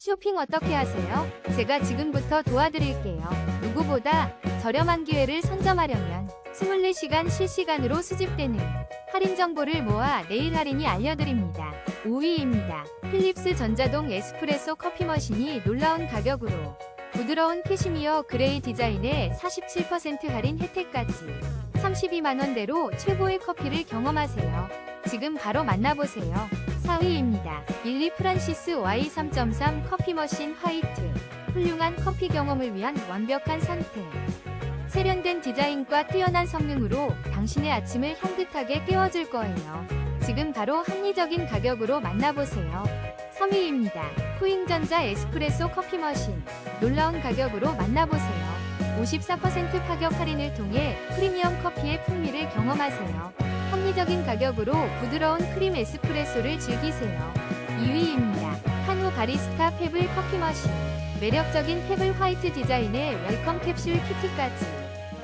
쇼핑 어떻게 하세요? 제가 지금부터 도와드릴게요. 누구보다 저렴한 기회를 선점하려면 24시간 실시간으로 수집되는 할인 정보를 모아 내일 할인이 알려드립니다. 5위입니다. 필립스 전자동 에스프레소 커피 머신이 놀라운 가격으로 부드러운 캐시미어 그레이 디자인에 47% 할인 혜택까지 32만원대로 최고의 커피를 경험하세요. 지금 바로 만나보세요. 4위입니다. 일리 프란시스 Y3.3 커피 머신 화이트. 훌륭한 커피 경험을 위한 완벽한 선택. 세련된 디자인과 뛰어난 성능으로 당신의 아침을 향긋하게 깨워줄 거예요. 지금 바로 합리적인 가격으로 만나보세요. 3위입니다. 후잉전자 에스프레소 커피 머신. 놀라운 가격으로 만나보세요. 54% 파격 할인을 통해 프리미엄 커피의 풍미를 경험하세요. 합리적인 가격으로 부드러운 크림 에스프레소를 즐기세요. 2위입니다. 한우 바리스타 페블 커피 머신. 매력적인 페블 화이트 디자인의 웰컴 캡슐 키트까지.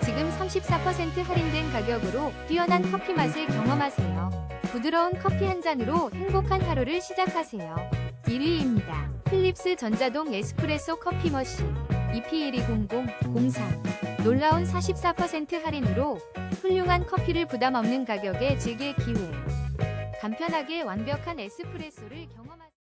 지금 34% 할인된 가격으로 뛰어난 커피 맛을 경험하세요. 부드러운 커피 한 잔으로 행복한 하루를 시작하세요. 1위입니다. 필립스 전자동 에스프레소 커피 머신. EP120003. 놀라운 44% 할인으로 훌륭한 커피를 부담 없는 가격에 즐길 기회. 간편하게 완벽한 에스프레소를 경험하세요.